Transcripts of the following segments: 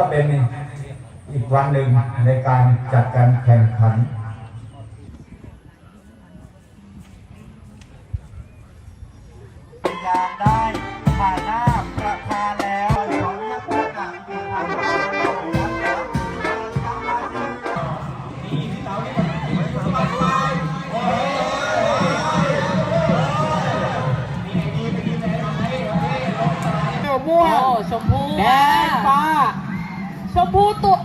้ก็เป็นอีกวันหนึ่งในการจัดการแข่งขันยางได้ผ่านหน้าประธาแล้วของนักประกาศเกียรติภัยม่วงชมพูแดงฟ้า ชมพูตัว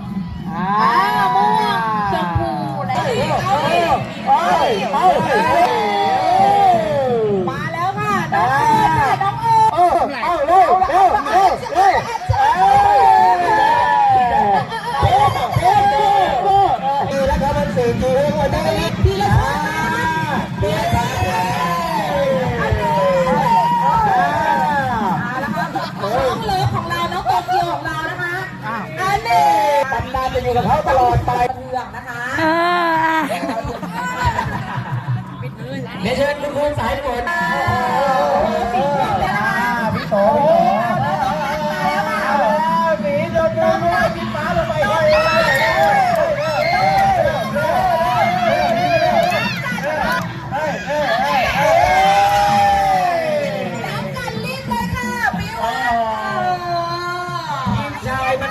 อ่าอ่าม่วงชมพูและเอ้ยสีเอ้ยเอ้ยเอ้ยเอ้ยมาแล้วค่ะน้องเอิญค่ะน้องเอิญเตำนานจะอยู่กับเขาตลอดไปเหลืองนะคะ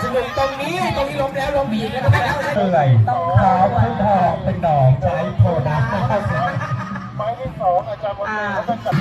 สนุกตรงนี้ตรงนี้ล้มแล้วล้มอีกแล้วก็ไม่แล้วเอื่อยขาวขึ้นทองเป็นดอกใช้โพธิ์ดำหมายที่สองอาจารย์วันนี้เขาจะจัด